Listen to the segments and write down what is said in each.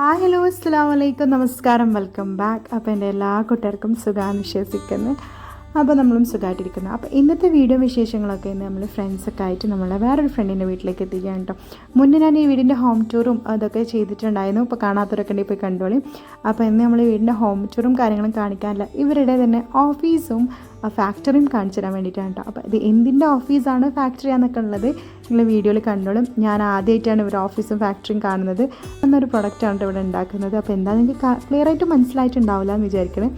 Hi hello അസ്സാം വലൈക്കും നമസ്കാരം വെൽക്കം ബാക്ക് അപ്പോൾ എന്റെ എല്ലാ കുട്ടികൾക്കും സുഖം വിശ്വസിക്കുന്നു. അപ്പോൾ നമ്മളും സുഖമായിട്ടിരിക്കുന്നു അപ്പോൾ ഇന്നത്തെ വീഡിയോ വിശേഷങ്ങളൊക്കെ ഇന്ന് നമ്മൾ ഫ്രണ്ട്സൊക്കെ ആയിട്ട് നമ്മളെ വേറൊരു ഫ്രണ്ടിന്റെ വീട്ടിലേക്ക് എത്തിക്കുകയാണ് കേട്ടോ മുന്നേ ഞാൻ ഈ വീടിന്റെ ഹോം ടൂറും അതൊക്കെ ചെയ്തിട്ടുണ്ടായിരുന്നു. ഇപ്പോൾ കാണാത്തവരൊക്കെ ഉണ്ടെങ്കിൽ പോയി കണ്ടോളി. അപ്പോൾ ഇന്ന് നമ്മൾ വീടിന്റെ ഹോം ടൂറും കാര്യങ്ങളും കാണിക്കാനില്ല. ഇവരുടെ തന്നെ ഓഫീസും ഫാക്ടറിയും കാണിച്ചു തരാൻ വേണ്ടിയിട്ടാണ് കേട്ടോ അപ്പോൾ ഇത് എന്തിന്റെ ഓഫീസാണ് ഫാക്ടറി എന്നൊക്കെ ഉള്ളത് നിങ്ങൾ വീഡിയോയിൽ കണ്ടോളും. ഞാൻ ആദ്യമായിട്ടാണ് ഇവർ ഓഫീസും ഫാക്ടറിയും കാണുന്നത്. എന്നൊരു പ്രൊഡക്റ്റാണ് ഇവിടെ ഉണ്ടാക്കുന്നത്. അപ്പോൾ എന്താ നിങ്ങൾക്ക് ക്ലിയർ ആയിട്ട് മനസ്സിലായിട്ടുണ്ടാവില്ല എന്ന് വിചാരിക്കണേ.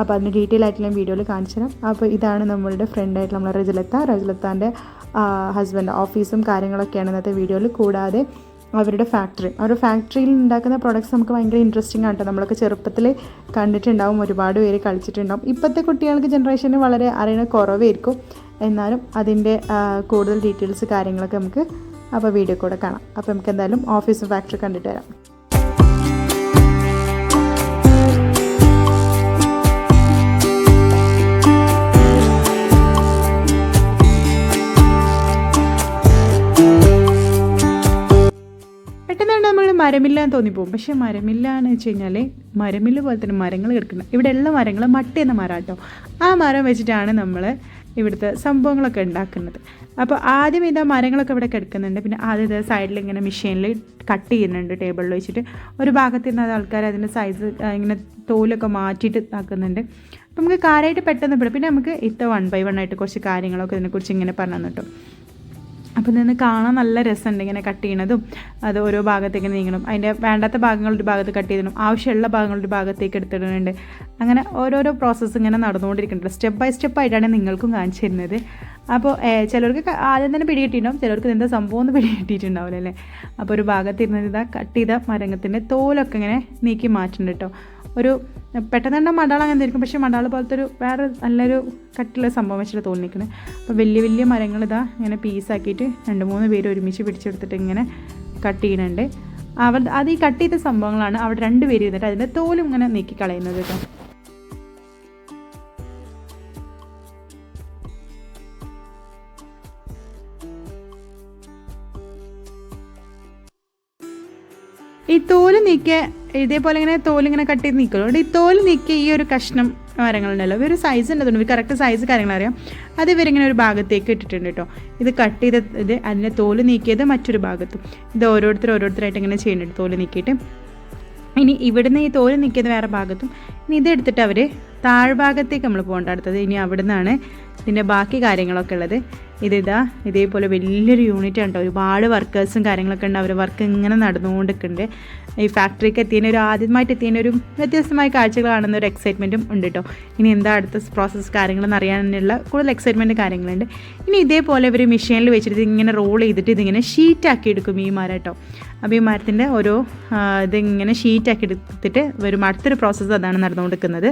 അപ്പോൾ അതിന് ഡീറ്റെയിൽ ഞാൻ വീഡിയോയിൽ കാണിച്ചു തരാം. അപ്പോൾ ഇതാണ് നമ്മളുടെ ഫ്രണ്ടായിട്ട് നമ്മളെ റജലത്ത. റജലത്താന്റെ ഹസ്ബൻഡ് ഓഫീസും കാര്യങ്ങളൊക്കെയാണ് ഇന്നത്തെ വീഡിയോയിൽ കൂടാതെ അവരുടെ ഫാക്ടറി അവരുടെ ഫാക്ടറിയിൽ ഉണ്ടാക്കുന്ന പ്രോഡക്റ്റ്സ് നമുക്ക് ഭയങ്കര ഇൻട്രസ്റ്റിംഗ് ആണ് കേട്ടോ നമ്മളൊക്കെ ചെറുപ്പത്തിൽ കണ്ടിട്ടുണ്ടാവും. ഒരുപാട് പേര് കളിച്ചിട്ടുണ്ടാവും. ഇപ്പോഴത്തെ കുട്ടികൾക്ക് ജനറേഷന് വളരെ അറിയണ കുറവായിരിക്കും. എന്നാലും അതിന്റെ കൂടുതൽ ഡീറ്റെയിൽസ് കാര്യങ്ങളൊക്കെ നമുക്ക് അപ്പോൾ വീഡിയോ കൂടെ കാണാം. അപ്പോൾ നമുക്ക് എന്തായാലും ഓഫീസും ഫാക്ടറി കണ്ടിട്ട് വരാം. നമ്മൾ മരമില്ല എന്ന് തോന്നിപ്പോകും. പക്ഷേ മരമില്ല എന്ന് വെച്ച് കഴിഞ്ഞാൽ മരമില്ല പോലെ തന്നെ മരങ്ങൾ കിടക്കുന്നത് ഇവിടെ ഉള്ള മരങ്ങൾ മട്ട എന്ന മരം കേട്ടോ ആ മരം വെച്ചിട്ടാണ് നമ്മൾ ഇവിടുത്തെ സംഭവങ്ങളൊക്കെ ഉണ്ടാക്കുന്നത്. അപ്പോൾ ആദ്യം ഇതാ മരങ്ങളൊക്കെ ഇവിടെ കിടക്കുന്നുണ്ട്. പിന്നെ ആദ്യം സൈഡിൽ ഇങ്ങനെ മെഷീനിൽ കട്ട് ചെയ്യുന്നുണ്ട്. ടേബിളിൽ വെച്ചിട്ട് ഒരു ഭാഗത്ത് നിന്ന് ആൾക്കാർ അതിന്റെ സൈസ് ഇങ്ങനെ തോലൊക്കെ മാറ്റിയിട്ട് ആക്കുന്നുണ്ട്. അപ്പോൾ നമുക്ക് കാര്യമായിട്ട് പെട്ടെന്ന് പെടും. പിന്നെ നമുക്ക് ഇത്ത വൺ ബൈ വൺ ആയിട്ട് കുറച്ച് കാര്യങ്ങളൊക്കെ ഇതിനെക്കുറിച്ച് ഇങ്ങനെ പറഞ്ഞു തന്നു കേട്ടോ അപ്പോൾ നിന്ന് കാണാൻ നല്ല രസമുണ്ട് ഇങ്ങനെ കട്ട് ചെയ്യണതും. അത് ഓരോ ഭാഗത്തേക്ക് നീങ്ങണം. അതിന്റെ വേണ്ടാത്ത ഭാഗങ്ങൾ ഒരു ഭാഗത്ത് കട്ട് ചെയ്തിടും. ആവശ്യമുള്ള ഭാഗങ്ങൾ ഒരു ഭാഗത്തേക്ക് എടുത്തിടുന്നുണ്ട്. അങ്ങനെ ഓരോരോ പ്രോസസ്സ് ഇങ്ങനെ നടന്നുകൊണ്ടിരിക്കുന്നുണ്ട്. സ്റ്റെപ്പ് ബൈ സ്റ്റെപ്പ് ആയിട്ടാണ് നിങ്ങൾക്കും കാണിച്ചു തരുന്നത്. അപ്പോൾ ചിലർക്ക് ആദ്യം തന്നെ പിടികിട്ടിയിട്ടുണ്ടാവും ചിലർക്ക് എന്താ സംഭവം എന്ന് പിടികിട്ടിയിട്ടുണ്ടാവില്ല അല്ലേ? അപ്പോൾ ഒരു ഭാഗത്ത് ഇരുന്നത് ഇതാ കട്ട് ചെയ്ത മരങ്ങത്തിന്റെ തോലൊക്കെ ഇങ്ങനെ നീക്കി മാറ്റുന്നുണ്ട് കേട്ടോ ഒരു പെട്ടെന്ന് തന്നെ മടാൾ അങ്ങനെ ഇരിക്കും പക്ഷേ മടാൾ പോലത്തെ ഒരു വേറെ നല്ലൊരു കട്ടിയുള്ള സംഭവം വെച്ചിട്ട് തോന്നി നിൽക്കുന്നത് അപ്പോൾ വലിയ വലിയ മരങ്ങൾ ഇതാ ഇങ്ങനെ പീസാക്കിയിട്ട് രണ്ട് മൂന്ന് പേര് ഒരുമിച്ച് പിടിച്ചെടുത്തിട്ട് ഇങ്ങനെ കട്ട് ചെയ്യുന്നുണ്ട് അവർ അത് ഈ കട്ട് ചെയ്ത സംഭവങ്ങളാണ് അവിടെ രണ്ട് പേര് ഇരുന്നിട്ട് അതിന്റെ തോലും ഇങ്ങനെ നീക്കി കളയുന്നത് കേട്ടോ. ഈ തോൽ നീക്കിയ ഇതേപോലെ ഇങ്ങനെ തോലിങ്ങനെ കട്ട് ചെയ്ത് നീക്കുള്ളൂ ഈ തോൽ നീക്കിയ ഈ ഒരു കഷ്ണം മരങ്ങളുണ്ടല്ലോ. ഇവർ സൈസ് ഉണ്ട് തോന്നുന്നു കറക്റ്റ് സൈസ് കാര്യങ്ങൾ അറിയാം. അത് ഇവരിങ്ങനെ ഒരു ഭാഗത്തേക്ക് ഇട്ടിട്ടുണ്ട് കേട്ടോ ഇത് കട്ട് ചെയ്ത ഇത് അതിന്റെ തോൽ നീക്കിയത് മറ്റൊരു ഭാഗത്തും. ഇത് ഓരോരുത്തർ ഓരോരുത്തരായിട്ട് ഇങ്ങനെ ചെയ്യുന്നുണ്ട് തോൽ നീക്കിയിട്ട്. ഇനി ഇവിടുന്ന് ഈ തോൽ നീക്കിയത് വേറെ ഭാഗത്തും. ഇനി ഇതെടുത്തിട്ട് അവർ താഴ്ഭാഗത്തേക്ക് നമ്മൾ പോകേണ്ട. അടുത്തത് ഇനി അവിടെ നിന്നാണ് ഇതിന്റെ ബാക്കി കാര്യങ്ങളൊക്കെ ഉള്ളത്. ഇതിതാ ഇതേപോലെ വലിയൊരു യൂണിറ്റ് ഉണ്ട്. ഒരുപാട് വർക്കേഴ്സും കാര്യങ്ങളൊക്കെ ഉണ്ട്. അവർ വർക്ക് ഇങ്ങനെ നടന്നുകൊണ്ടിരിക്കുന്നുണ്ട്. ഈ ഫാക്ടറിക്ക് എത്തിയതിന് ഒരു ആദ്യമായിട്ട് എത്തിയതിന് ഒരു വ്യത്യസ്തമായ കാഴ്ചകൾ കാണുന്ന ഒരു എക്സൈറ്റ്മെന്റും ഉണ്ട് കേട്ടോ ഇനി എന്താ അടുത്ത പ്രോസസ്സ് കാര്യങ്ങളെന്ന് അറിയാനുള്ള കൂടുതൽ എക്സൈറ്റ്മെന്റ് കാര്യങ്ങളുണ്ട്. ഇനി ഇതേപോലെ ഇവർ മെഷീനിൽ വെച്ചിട്ട് ഇങ്ങനെ റോൾ ചെയ്തിട്ട് ഇതിങ്ങനെ ഷീറ്റാക്കി എടുക്കും ഈ മരം കേട്ടോ അപ്പോൾ ഈ മരത്തിന്റെ ഓരോ ഇതിങ്ങനെ ഷീറ്റാക്കി എടുത്തിട്ട് വരും അടുത്തൊരു പ്രോസസ്സ് അതാണ് നടന്നുകൊണ്ടിരിക്കുന്നത്.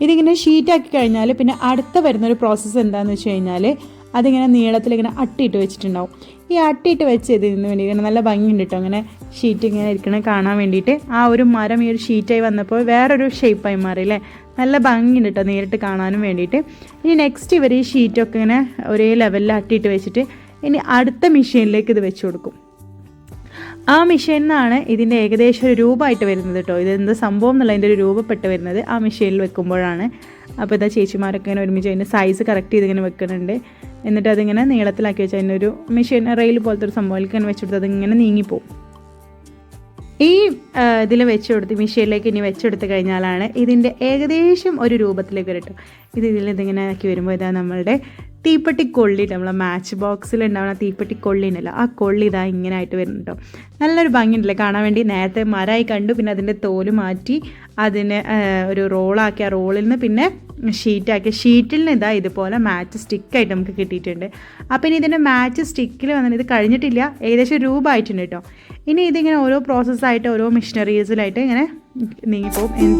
ഇതിങ്ങനെ ഷീറ്റാക്കി കഴിഞ്ഞാൽ പിന്നെ അടുത്ത വരുന്നൊരു പ്രോസസ്സ് എന്താണെന്ന് വെച്ച് കഴിഞ്ഞാൽ അതിങ്ങനെ നീളത്തിലിങ്ങനെ അട്ടിയിട്ട് വെച്ചിട്ടുണ്ടാവും. ഈ അട്ടിയിട്ട് വെച്ച് ഇതിന് ഇങ്ങനെ നല്ല ഭംഗിയുണ്ട് കേട്ടോ അങ്ങനെ ഷീറ്റ് ഇങ്ങനെ ഇരിക്കണേ കാണാൻ വേണ്ടിയിട്ട് ആ ഒരു മരം ഈ ഒരു ഷീറ്റായി വന്നപ്പോൾ വേറൊരു ഷേപ്പായി മാറി അല്ലേ? നല്ല ഭംഗിയുണ്ട് കേട്ടോ നേരിട്ട് കാണാനും വേണ്ടിയിട്ട്. ഇനി നെക്സ്റ്റ് ഇവർ ഈ ഷീറ്റൊക്കെ ഇങ്ങനെ ഒരേ ലെവലിൽ അട്ടിയിട്ട് വെച്ചിട്ട് ഇനി അടുത്ത മെഷീനിലേക്ക് ഇത് വെച്ച് കൊടുക്കും. ആ മെഷീനിൽ നിന്നാണ് ഇതിന്റെ ഏകദേശം ഒരു രൂപമായിട്ട് വരുന്നത് കേട്ടോ. ഇതെന്ത് സംഭവം എന്നുള്ളതിന്റെ ഒരു രൂപപ്പെട്ട് വരുന്നത് ആ മെഷീനിൽ വെക്കുമ്പോഴാണ്. അപ്പോൾ ഇതാ ചേച്ചിമാരൊക്കെ ഇങ്ങനെ ഒരുമിച്ച് അതിന്റെ സൈസ് കറക്റ്റ് ചെയ്ത് ഇങ്ങനെ വെക്കുന്നുണ്ട്. എന്നിട്ട് അതിങ്ങനെ നീളത്തിലാക്കി വെച്ച് അതിന്റെ ഒരു മെഷീൻ റെയിൽ പോലത്തെ ഒരു സംഭവം ഇങ്ങനെ വെച്ചെടുത്ത് അതിങ്ങനെ നീങ്ങിപ്പോവും. ഈ ഇതിൽ വെച്ച് കൊടുത്ത് മിഷീനിലേക്ക് ഇനി വെച്ചെടുത്ത് കഴിഞ്ഞാലാണ് ഇതിന്റെ ഏകദേശം ഒരു രൂപത്തിലേക്ക് കിട്ടും ഇത് ഇതിൽ ഇതിങ്ങനെ ആക്കി വരുമ്പോൾ ഇതാ നമ്മളുടെ തീപ്പെട്ടി കൊള്ളി നമ്മളെ മാച്ച് ബോക്സിൽ ഉണ്ടാവുന്ന തീപ്പെട്ടി കൊള്ളി ഉണ്ടല്ലോ ആ കൊള്ളി ഇതാ ഇങ്ങനെ ആയിട്ട് വരുന്നുണ്ടോ. നല്ലൊരു ഭംഗിയുണ്ടല്ലേ കാണാൻ വേണ്ടി. നേരത്തെ മരമായി കണ്ടു പിന്നെ അതിന്റെ തോൽ മാറ്റി അതിനെ ഒരു റോളാക്കി ആ റോളിൽ നിന്ന് പിന്നെ ഷീറ്റാക്കി ഷീറ്റിൽ നിന്ന് ഇതാ ഇതുപോലെ മാച്ച് സ്റ്റിക്കായിട്ട് നമുക്ക് കിട്ടിയിട്ടുണ്ട്. അപ്പം ഇനി ഇതിന്റെ മാച്ച് സ്റ്റിക്കിൽ വന്നിട്ട് ഇത് കഴിഞ്ഞിട്ടില്ല. ഏകദേശം രൂപ ആയിട്ടുണ്ട് കേട്ടോ. ഇനി ഇതിങ്ങനെ ഓരോ പ്രോസസ്സായിട്ട് ഓരോ മെഷീനറീസിലായിട്ട് ഇങ്ങനെ നീങ്ങിപ്പോവും.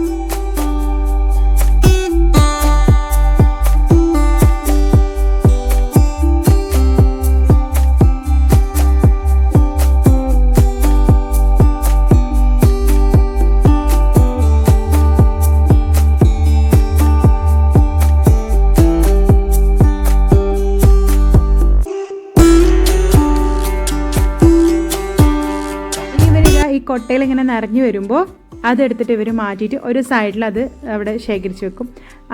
കൊട്ടയിൽ ഇങ്ങനെ നിറഞ്ഞു വരുമ്പോൾ അതെടുത്തിട്ട് ഇവർ മാറ്റിയിട്ട് ഒരു സൈഡിൽ അത് അവിടെ ശേഖരിച്ച് വെക്കും.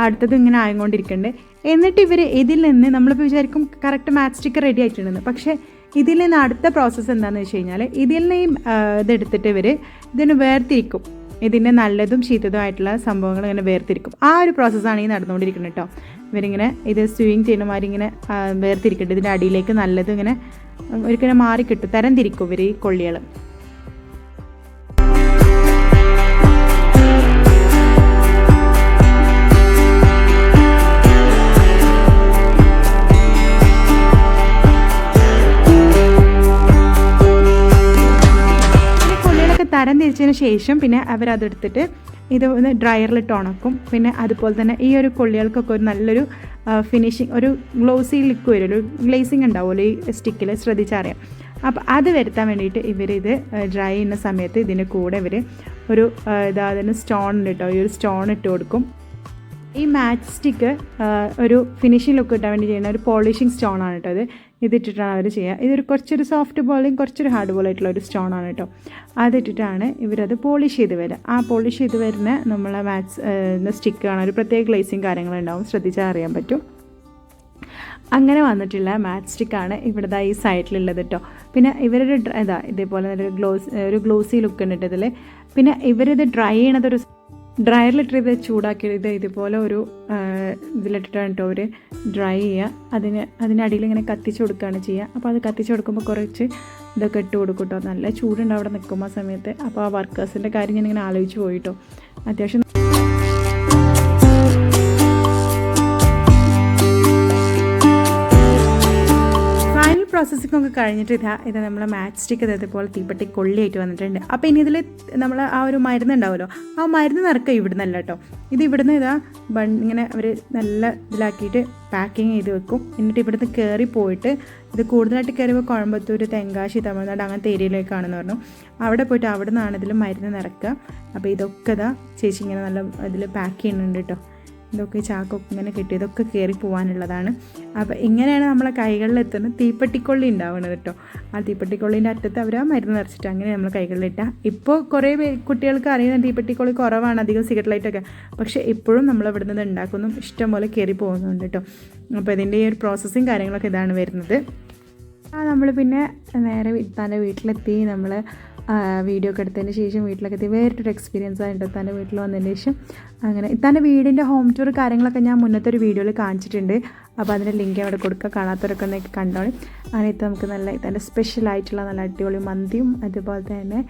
അടുത്തത് ഇങ്ങനെ ആയിക്കൊണ്ടിരിക്കണ്ടേ. എന്നിട്ട് ഇവർ ഇതിൽ നിന്ന് നമ്മളിപ്പോൾ വിചാരിക്കും കറക്റ്റ് മാച്ച് സ്റ്റിക്ക് റെഡി ആയിട്ടുണ്ടെന്ന് പക്ഷേ ഇതിൽ നിന്ന് അടുത്ത പ്രോസസ്സ് എന്താണെന്ന് വെച്ച് കഴിഞ്ഞാൽ ഇതിൽ നിന്ന് ഇതെടുത്തിട്ട് ഇവർ ഇതിന് വേർതിരിക്കും. ഇതിന്റെ നല്ലതും ചീത്തതുമായിട്ടുള്ള സംഭവങ്ങൾ ഇങ്ങനെ വേർതിരിക്കും. ആ ഒരു പ്രോസസ്സാണ് ഈ നടന്നുകൊണ്ടിരിക്കുന്നത് കേട്ടോ ഇവരിങ്ങനെ ഇത് സ്വിങ് ചെയ്യുന്ന മാതിരി ഇങ്ങനെ വേർതിരിക്കട്ടെ ഇതിന്റെ അടിയിലേക്ക് നല്ലത് ഇങ്ങനെ ഒരിക്കലും മാറി കിട്ടും. തരം തിരിക്കും ഇവർ ഈ കൊള്ളികൾ തരം തിരിച്ചതിന് ശേഷം പിന്നെ അവരതെടുത്തിട്ട് ഇത് ഡ്രയറിലിട്ട് ഉണക്കും. പിന്നെ അതുപോലെ തന്നെ ഈ ഒരു കൊള്ളികൾക്കൊക്കെ ഒരു നല്ലൊരു ഫിനിഷിങ് ഒരു ഗ്ലോസി ലിക്ക് വരും. ഒരു ഗ്ലേസിങ് ഉണ്ടാവുമല്ലോ ഈ സ്റ്റിക്കിൽ ശ്രദ്ധിച്ചറിയാം. അപ്പോൾ അത് വരുത്താൻ വേണ്ടിയിട്ട് ഇവരിത് ഡ്രൈ ചെയ്യുന്ന സമയത്ത് ഇതിന്റെ കൂടെ ഇവർ ഒരു ഇതാ അതിന് സ്റ്റോൺ ഉണ്ട് ഈ ഒരു സ്റ്റോൺ ഇട്ട് കൊടുക്കും. ഈ മാച്ച് സ്റ്റിക്ക് ഒരു ഫിനിഷിംഗ് ലുക്ക് കിട്ടാൻ വേണ്ടി ചെയ്യുന്ന ഒരു പോളിഷിംഗ് സ്റ്റോൺ ആണ് കേട്ടോ ഇത്. ഇതിട്ടിട്ടാണ് അവർ ചെയ്യുക. ഇതൊരു കുറച്ചൊരു സോഫ്റ്റ് ബോളിയും കുറച്ചൊരു ഹാർഡ് ബോൾ ആയിട്ടുള്ള ഒരു സ്റ്റോൺ ആണ് കേട്ടോ. അതിട്ടിട്ടാണ് ഇവരത് പോളിഷ് ചെയ്ത് വരിക ആ പോളിഷ് ചെയ്ത് വരുന്ന നമ്മളെ മാത്സ് സ്റ്റിക്ക് കാണാൻ ഒരു പ്രത്യേക ഗ്ലേസിങ് കാര്യങ്ങളുണ്ടാവും ശ്രദ്ധിച്ചാൽ അറിയാൻ പറ്റും. അങ്ങനെ വന്നിട്ടുള്ള മാറ്റ് സ്റ്റിക്കാണ് ഇവിടുത്തെ ഈ സൈഡിലുള്ളത് കേട്ടോ പിന്നെ ഇവരൊരു ഇതാ ഇതേപോലെ ഒരു ഗ്ലോസ് ഒരു ഗ്ലോസി ലുക്ക് ഉണ്ട് ഇതിൽ പിന്നെ ഇവരിത് ഡ്രൈ ചെയ്യണതൊരു ഡ്രയറിലിട്ട് ഇത് ചൂടാക്കി ഇത് ഇതുപോലെ ഒരു ഇതിലിട്ടിട്ടാണ് കേട്ടോ അവർ ഡ്രൈ ചെയ്യുക. അതിന് അതിനടിയിൽ ഇങ്ങനെ കത്തിച്ച് കൊടുക്കുകയാണ് ചെയ്യുക. അപ്പോൾ അത് കത്തിച്ച് കൊടുക്കുമ്പോൾ കുറച്ച് ഇതൊക്കെ ഇട്ട് കൊടുക്കും കേട്ടോ. നല്ല ചൂടുണ്ട് അവിടെ നിൽക്കുമ്പോൾ ആ സമയത്ത്. അപ്പോൾ ആ വർക്കേഴ്സിന്റെ കാര്യം ഞാനിങ്ങനെ ആലോചിച്ച് പോയിട്ടോ അത്യാവശ്യം പ്രോസസ്സിംഗ് ഒക്കെ കഴിഞ്ഞിട്ട് ഇതാ ഇത് നമ്മൾ മാച്ച് സ്റ്റിക്ക് ഇതേപോലെ തീപ്പെട്ടി കൊള്ളിയായിട്ട് വന്നിട്ടുണ്ട്. അപ്പോൾ ഇനി ഇതിൽ നമ്മൾ ആ ഒരു മരുന്ന് ഉണ്ടാവുമല്ലോ ആ മരുന്ന് നിറക്കുക ഇവിടുന്നല്ല കേട്ടോ ഇത് ഇവിടുന്ന് ഇതാ ബൺ ഇങ്ങനെ അവർ നല്ല ഇതിലാക്കിയിട്ട് പാക്കിങ് ചെയ്ത് വെക്കും. എന്നിട്ട് ഇവിടുന്ന് കയറി പോയിട്ട് ഇത് കൂടുതലായിട്ട് കയറിയപ്പോൾ കോയമ്പത്തൂർ തെങ്കാശി തമിഴ്നാട് അങ്ങനത്തെ ഏരിയയിലേക്കാണെന്ന് പറഞ്ഞു. അവിടെ പോയിട്ട് അവിടെ നിന്നാണ് ഇതിൽ മരുന്ന് നിറക്കുക അപ്പോൾ ഇതൊക്കെ ഇതാ ചേച്ചി ഇങ്ങനെ നല്ല ഇതിൽ പാക്ക് ചെയ്യുന്നുണ്ട് കേട്ടോ ഇതൊക്കെ ചാക്കൊക്കെ ഇങ്ങനെ കെട്ടി ഇതൊക്കെ കയറി പോകാനുള്ളതാണ് അപ്പോൾ ഇങ്ങനെയാണ് നമ്മളെ കൈകളിൽ എത്തുന്നത് തീപ്പെട്ടിക്കൊള്ളി ഉണ്ടാവുന്നത് കേട്ടോ. ആ തീപ്പെട്ടിക്കൊള്ളിന്റെ അറ്റത്ത് അവർ ആ മരുന്ന് നിറച്ചിട്ട് അങ്ങനെ നമ്മൾ കൈകളിലിട്ടാൽ ഇപ്പോൾ കുറേ കുട്ടികൾക്ക് അറിയുന്ന തീപ്പെട്ടിക്കൊള്ളി കുറവാണ് അധികം സിഗരറ്റ് ലൈറ്റൊക്കെ പക്ഷേ ഇപ്പോഴും നമ്മൾ ഇവിടെ നിന്ന് ഉണ്ടാക്കുന്നു. ഇഷ്ടംപോലെ കയറി പോകുന്നുണ്ട് കേട്ടോ. അപ്പോൾ ഇതിന്റെ ഈ ഒരു പ്രോസസ്സും കാര്യങ്ങളൊക്കെ ഇതാണ് വരുന്നത്. നമ്മൾ പിന്നെ നേരെ തന്റെ വീട്ടിലെത്തി. നമ്മൾ വീഡിയോ ഒക്കെ എടുത്തതിന് ശേഷം വീട്ടിലൊക്കെ എത്തി. വേറിട്ടൊരു എക്സ്പീരിയൻസ് ആയിട്ട് തന്റെ വീട്ടിൽ വന്നതിന് ശേഷം. അങ്ങനെ തന്റെ വീടിന്റെ ഹോം ടൂർ കാര്യങ്ങളൊക്കെ ഞാൻ മുന്നത്തെ ഒരു വീഡിയോയിൽ കാണിച്ചിട്ടുണ്ട്. അപ്പോൾ അതിന്റെ ലിങ്ക് അവിടെ കൊടുക്കുക കാണാത്തവരൊക്കെ ഒന്നൊക്കെ കണ്ടോളി. അങ്ങനെ നമുക്ക് നല്ല തന്റെ സ്പെഷ്യൽ ആയിട്ടുള്ള നല്ല അടിപൊളി മന്തിയും അതുപോലെ തന്നെ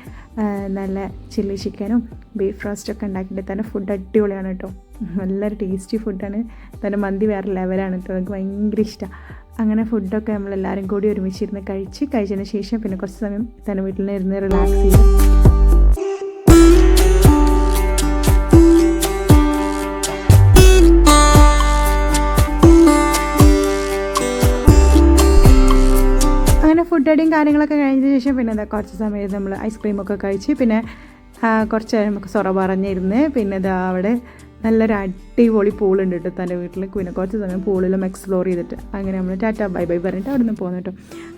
നല്ല ചില്ലി ചിക്കനും ബീഫ് റോസ്റ്റൊക്കെ ഉണ്ടാക്കിയിട്ട് തന്നെ ഫുഡ് അടിപൊളിയാണ് കേട്ടോ. നല്ലൊരു ടേസ്റ്റി ഫുഡാണ് തന്നെ മന്തി വേറെ ലെവലാണ് കേട്ടോ. എനിക്ക് ഭയങ്കര ഇഷ്ടമാണ് അങ്ങനെ ഫുഡൊക്കെ നമ്മൾ എല്ലാവരും കൂടി ഒരുമിച്ചിരുന്ന് കഴിച്ച് കഴിച്ചതിന് ശേഷം പിന്നെ കുറച്ച് സമയം തന്നെ വീട്ടിൽ ഇരുന്ന് റിലാക്സ് ചെയ്യും. അങ്ങനെ ഫുഡ് അടിയും കാര്യങ്ങളൊക്കെ കഴിഞ്ഞതിന് ശേഷം പിന്നെ എന്താ കുറച്ച് സമയം നമ്മൾ ഐസ്ക്രീമൊക്കെ കഴിച്ച് പിന്നെ കുറച്ച് നേരം നമുക്ക് സൊറ പറഞ്ഞിരുന്ന് പിന്നെ ഇതാ അവിടെ നല്ലൊരു അടിപൊളി ഉണ്ട് കേട്ടോ തന്റെ വീട്ടിൽ പിന്നെ കുറച്ച് സമയം പൂളിലും എക്സ്പ്ലോർ ചെയ്തിട്ട് അങ്ങനെ നമ്മൾ ടാറ്റ ബൈ ബൈ പറഞ്ഞിട്ട് അവിടെ നിന്ന് പോകുന്നു കേട്ടോ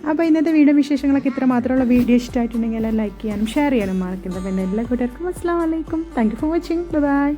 അപ്പോൾ ഇന്നത്തെ വീഡിയോ വിശേഷങ്ങളൊക്കെ ഇത്ര മാത്രമുള്ള വീഡിയോ ഇഷ്ടമായിട്ടുണ്ടെങ്കിൽ എല്ലാം ലൈക്ക് ചെയ്യാനും ഷെയർ ചെയ്യാനും മറക്കരുത്. പിന്നെ എല്ലാ കൂട്ടുകാർക്കും അസ്സാം വലൈക്കും thank you for watching bye